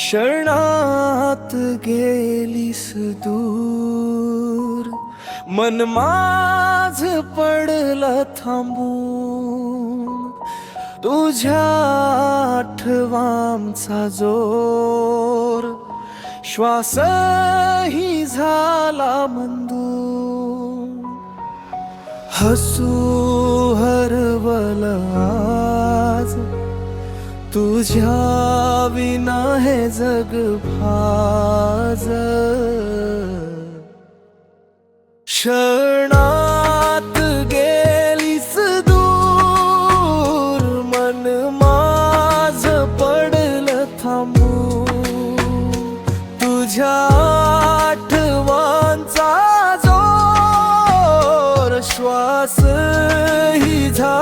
शरणात गेलीस दूर. मन माझ पडलं थांबून. तुझ्या आठवांचा जोर. श्वासही झाला मंदू हसू हरवला आज. तुझ्या विना हे जग भाज क्षणात गेलीस दूर मन माझ पडल थांबू. तुझ्या आठवांचा जोर श्वास ही झा